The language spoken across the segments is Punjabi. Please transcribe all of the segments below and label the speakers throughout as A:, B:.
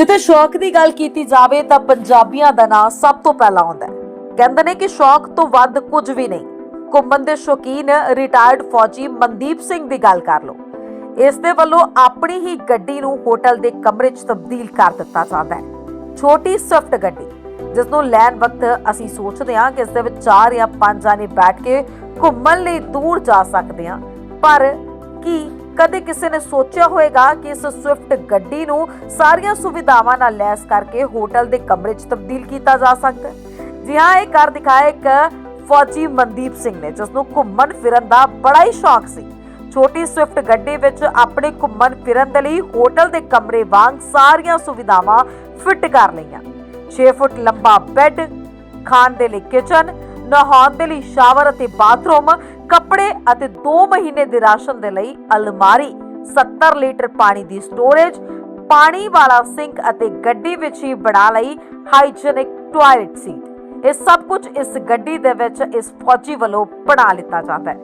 A: ਜਿੱਥੇ ਸ਼ੌਕ ਦੀ ਗੱਲ ਕੀਤੀ ਜਾਵੇ ਤਾਂ ਪੰਜਾਬੀਆਂ ਦਾ ਨਾਂ ਸਭ ਤੋਂ ਪਹਿਲਾਂ ਆਉਂਦਾ ਹੈ। ਕਹਿੰਦੇ ਨੇ ਕਿ ਸ਼ੌਕ ਤੋਂ ਵੱਧ ਕੁਝ ਵੀ ਨਹੀਂ। ਘੁੰਮਣ ਦੇ ਸ਼ੌਕੀਨ ਰਿਟਾਇਰਡ ਫੌਜੀ ਮਨਦੀਪ ਸਿੰਘ ਦੀ ਗੱਲ ਕਰ ਲਓ। ਇਸ ਦੇ ਵੱਲੋਂ ਆਪਣੀ ਹੀ ਗੱਡੀ ਨੂੰ ਹੋਟਲ ਦੇ ਕਮਰੇ 'ਚ ਤਬਦੀਲ ਕਰ ਦਿੱਤਾ ਜਾਂਦਾ ਹੈ। ਛੋਟੀ ਸਵਿਫਟ ਗੱਡੀ ਜਿਸ ਨੂੰ ਲੈਣ ਵਕਤ ਅਸੀਂ ਸੋਚਦੇ ਹਾਂ ਕਿ ਇਸ ਦੇ ਵਿੱਚ 4 ਜਾਂ 5 ਜਾਣੇ ਬੈਠ ਕੇ ਘੁੰਮਣ ਲਈ ਦੂਰ ਜਾ ਸਕਦੇ ਹਾਂ। ਪਰ ਕੀ ਕਦੇ ਕਿਸੇ ਨੇ ਸੋਚਿਆ ਹੋਵੇਗਾ ਕਿ ਇਸ ਸਵਿਫਟ ਗੱਡੀ ਨੂੰ ਸਾਰੀਆਂ ਸੁਵਿਧਾਵਾਂ ਨਾਲ ਲੈਸ ਕਰਕੇ ਹੋਟਲ ਦੇ ਕਮਰੇ 'ਚ ਤਬਦੀਲ ਕੀਤਾ ਜਾ ਸਕਦਾ ਹੈ। ਜੀ ਹਾਂ, ਇਹ ਕਰ ਦਿਖਾਇਆ ਇੱਕ ਫੌਜੀ ਮਨਦੀਪ ਸਿੰਘ ਨੇ, ਜਿਸ ਨੂੰ ਘੁੰਮਣ ਫਿਰਨ ਦਾ ਬੜਾ ਹੀ ਸ਼ੌਕ ਸੀ। ਛੋਟੀ ਸਵਿਫਟ ਗੱਡੀ ਵਿੱਚ ਆਪਣੇ ਘੁੰਮਣ ਫਿਰਨ ਦੇ ਲਈ ਹੋਟਲ ਦੇ ਕਮਰੇ ਵਾਂਗ ਸਾਰੀਆਂ ਸੁਵਿਧਾਵਾਂ ਫਿੱਟ ਕਰ ਲਈਆਂ। 6 ਫੁੱਟ ਲੰਬਾ ਬੈੱਡ, ਖਾਣ ਦੇ ਲਈ ਕਿਚਨ ਨਹਾਉਣ ਦੇ ਲਈ ਸ਼ਾਵਰ ਅਤੇ ਬਾਥਰੂਮ, ਕੱਪੜੇ ਅਤੇ 2 ਮਹੀਨੇ ਦੇ ਰਾਸ਼ਨ ਦੇ ਲਈ ਅਲਮਾਰੀ 70 ਲੀਟਰ ਪਾਣੀ ਦੀ ਸਟੋਰੇਜ, ਪਾਣੀ ਵਾਲਾ ਸਿੰਕ ਅਤੇ ਗੱਡੀ ਵਿੱਚ ਹੀ ਬਣਾ ਲਈ ਹਾਈਜੀਨਿਕ ਟਾਇਲਟ ਸੀਟ। ਇਹ ਸਭ ਕੁਝ ਇਸ ਗੱਡੀ ਦੇ ਵਿੱਚ ਇਸ ਫੌਜੀ ਵੱਲੋਂ ਬਣਾ ਲਿੱਤਾ ਜਾਂਦਾ ਹੈ।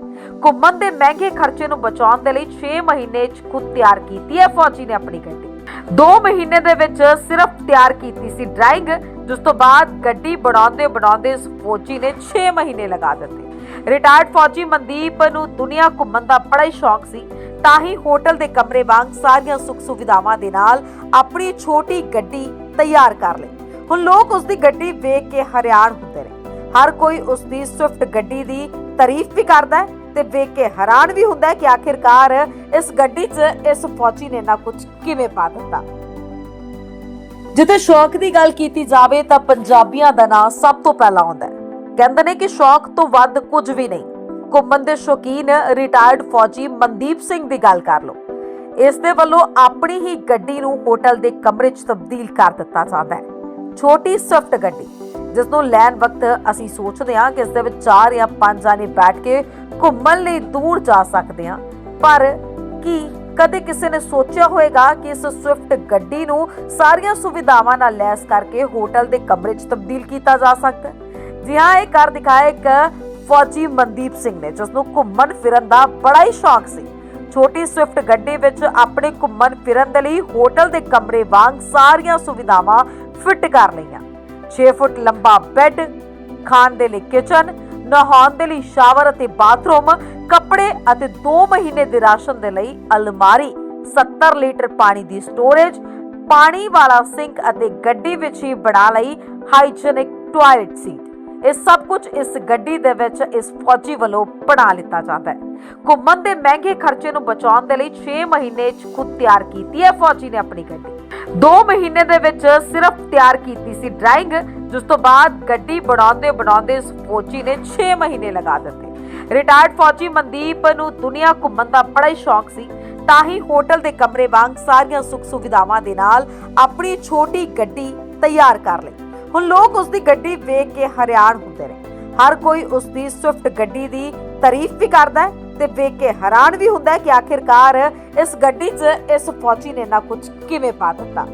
A: ਘੁੰਮਣ ਦੇ ਮਹਿੰਗੇ ਖਰਚੇ ਨੂੰ ਬਚਾਉਣ ਦੇ ਲਈ 6 ਮਹੀਨੇ 'ਚ ਖੁਦ ਤਿਆਰ ਕੀਤੀ ਹੈ ਫੌਜੀ ਨੇ ਆਪਣੀ ਗੱਡੀ। 2 ਮਹੀਨੇ ਦੇ ਵਿੱਚ ਸਿਰਫ ਤਿਆਰ ਕੀਤੀ ਸੀ ਡਰਾਇੰਗ ਜਿਸ ਤੋਂ ਬਾਅਦ ਗੱਡੀ ਬਣਾਉਂਦੇ ਬਣਾਉਂਦੇ ਇਸ ਫੌਜੀ ਨੇ 6 ਮਹੀਨੇ ਲਗਾ ਦਿੱਤੇ। ਰਿਟਾਇਰਡ ਫੌਜੀ ਮਨਦੀਪ ਨੂੰ ਦੁਨੀਆ ਘੁੰਮਣ ਦਾ ਬੜਾ ਹੀ ਸ਼ੌਕ ਸੀ। ਤਾਂ ਹੀ ਹੋਟਲ ਦੇ ਕਮਰੇ ਵਾਂਗ ਸਾਰੀਆਂ ਸੁੱਖ ਸੁਵਿਧਾਵਾਂ ਦੇ ਨਾਲ ਆਪਣੀ ਛੋਟੀ ਗੱਡੀ ਤਿਆਰ ਕਰ ਲਈ। ਹੁਣ ਲੋਕ ਉਸ ਦੀ ਗੱਡੀ ਵੇਖ ਕੇ ਹੈਰਾਨ ਹੁੰਦੇ ਨੇ। ਹਰ ਕੋਈ ਉਸ ਦੀ ਸਵਿਫਟ ਗੱਡੀ ਦੀ ਤਾਰੀਫ ਵੀ ਕਰਦਾ ਹੈ ਤੇ ਵੇਖ ਕੇ ਹੈਰਾਨ ਵੀ ਹੁੰਦਾ ਹੈ ਕਿ ਆਖਿਰਕਾਰ ਇਸ ਗੱਡੀ 'ਚ ਇਸ ਫੌਜੀ ਨੇ ਨਾ ਕੁਝ ਕਿਵੇਂ ਪਾ ਦਿੱਤਾ। ਜਿੱਥੇ ਸ਼ੌਕ ਦੀ ਗੱਲ ਕੀਤੀ ਜਾਵੇ ਤਾਂ ਪੰਜਾਬੀਆਂ ਦਾ ਨਾਂ ਸਭ ਤੋਂ ਪਹਿਲਾਂ ਆਉਂਦਾ ਹੈ। ਕਹਿੰਦੇ ਨੇ ਕਿ ਸ਼ੌਕ ਤੋਂ ਵੱਧ ਕੁਝ ਵੀ ਨਹੀਂ। ਘੁੰਮਣ ਦੇ ਸ਼ੌਕੀਨ ਰਿਟਾਇਰਡ ਫੌਜੀ ਮਨਦੀਪ ਸਿੰਘ ਦੀ ਗੱਲ ਕਰ ਲਓ। ਇਸ ਦੇ ਵੱਲੋਂ ਆਪਣੀ ਹੀ ਗੱਡੀ ਨੂੰ ਹੋਟਲ ਦੇ ਕਮਰੇ 'ਚ ਤਬਦੀਲ ਕਰ ਦਿੱਤਾ ਜਾਂਦਾ ਹੈ। ਛੋਟੀ ਸਵਿਫਟ ਗੱਡੀ, ਜਿਸ ਨੂੰ ਲੈਣ ਵਕਤ ਅਸੀਂ ਸੋਚਦੇ ਹਾਂ ਕਿ ਇਸ ਦੇ ਵਿੱਚ 4 ਜਾਂ 5 ਜਾਣੇ ਬੈਠ ਕੇ ਘੁੰਮਣ ਲਈ ਦੂਰ ਜਾ ਸਕਦੇ ਹਾਂ। ਪਰ ਕੀ ਕਦੇ ਕਿਸੇ ਨੇ ਸੋਚਿਆ ਹੋਵੇਗਾ ਕਿ ਇਸ ਸਵਿਫਟ ਗੱਡੀ ਨੂੰ ਸਾਰੀਆਂ ਸੁਵਿਧਾਵਾਂ ਨਾਲ ਲੈਸ ਕਰਕੇ ਹੋਟਲ ਦੇ ਕਮਰੇ 'ਚ ਤਬਦੀਲ ਕੀਤਾ ਜਾ ਸਕਦਾ ਹੈ। ਜੀ ਹਾਂ, ਇਹ ਕਰ ਦਿਖਾਇਆ ਇੱਕ ਫੌਜੀ ਮਨਦੀਪ ਸਿੰਘ ਨੇ ਜਿਸ ਨੂੰ ਘੁੰਮਣ ਫਿਰਨ ਦਾ ਬੜਾ ਹੀ ਸ਼ੌਕ ਸੀ। ਛੋਟੀ ਸਵਿਫਟ ਗੱਡੀ ਵਿੱਚ ਆਪਣੇ ਘੁੰਮਣ ਫਿਰਨ ਦੇ ਲਈ ਹੋਟਲ ਦੇ ਕਮਰੇ ਵਾਂਗ ਸਾਰੀਆਂ ਸੁਵਿਧਾਵਾਂ ਫਿੱਟ ਕਰ ਲਈਆਂ। 6 ਫੁੱਟ ਲੰਬਾ ਬੈੱਡ, ਖਾਣ ਦੇ ਲਈ ਕਿਚਨ ਨਹਾਉਣ ਦੇ ਲਈ ਸ਼ਾਵਰ ਅਤੇ ਬਾਥਰੂਮ, ਕੱਪੜੇ ਅਤੇ 2 ਮਹੀਨੇ ਦੇ ਰਾਸ਼ਨ ਦੇ ਲਈ ਅਲਮਾਰੀ 70 ਲੀਟਰ ਪਾਣੀ ਦੀ ਸਟੋਰੇਜ, ਪਾਣੀ ਵਾਲਾ ਸਿੰਕ ਅਤੇ ਗੱਡੀ ਵਿੱਚ ਹੀ ਬਣਾ ਲਈ ਹਾਈਜੀਨਿਕ ਟਾਇਲਟ ਸੀਟ। ਇਹ ਸਭ ਕੁਝ ਇਸ ਗੱਡੀ ਦੇ ਵਿੱਚ ਇਸ ਫੌਜੀ ਵੱਲੋਂ ਬਣਾ ਲਿੱਤਾ ਜਾਂਦਾ ਹੈ। ਘੁੰਮਣ ਦੇ ਮਹਿੰਗੇ ਖਰਚੇ ਨੂੰ ਬਚਾਉਣ ਦੇ ਲਈ 6 ਮਹੀਨੇ 'ਚ ਖੁਦ ਤਿਆਰ ਕੀਤੀ ਹੈ ਫੌਜੀ ਨੇ ਆਪਣੀ ਗੱਡੀ। 2 ਮਹੀਨੇ ਦੇ ਵਿੱਚ ਸਿਰਫ ਤਿਆਰ ਕੀਤੀ ਸੀ ਡਰਾਇੰਗ ਜਿਸ ਤੋਂ ਬਾਅਦ ਗੱਡੀ ਬਣਾਉਂਦੇ ਬਣਾਉਂਦੇ ਇਸ ਫੌਜੀ ਨੇ 6 ਮਹੀਨੇ ਲਗਾ ਦਿੱਤੇ। ਰਿਟਾਇਰਡ ਫੌਜੀ ਮਨਦੀਪ ਨੂੰ ਦੁਨੀਆ ਘੁੰਮਣ ਦਾ ਬੜਾ ਹੀ ਸ਼ੌਕ ਸੀ। ਤਾਂ ਹੀ ਹੋਟਲ ਦੇ ਕਮਰੇ ਵਾਂਗ ਸਾਰੀਆਂ ਸੁੱਖ ਸੁਵਿਧਾਵਾਂ ਦੇ ਨਾਲ ਆਪਣੀ ਛੋਟੀ ਗੱਡੀ ਤਿਆਰ ਕਰ ਲਈ। ਹੁਣ ਲੋਕ ਉਸ ਦੀ ਗੱਡੀ ਵੇਖ ਕੇ ਹੈਰਾਨ ਹੁੰਦੇ ਨੇ। ਹਰ ਕੋਈ ਉਸ ਦੀ ਸਵਿਫਟ ਗੱਡੀ ਦੀ ਤਾਰੀਫ ਵੀ ਕਰਦਾ ਹੈ ਤੇ ਵੇਖ ਕੇ ਹੈਰਾਨ ਵੀ ਹੁੰਦਾ ਹੈ ਕਿ ਆਖਿਰਕਾਰ ਇਸ ਗੱਡੀ 'ਚ ਇਸ ਫੌਜੀ ਨੇ ਨਾ ਕੁਝ ਕਿਵੇਂ ਪਾ ਦਿੱਤਾ।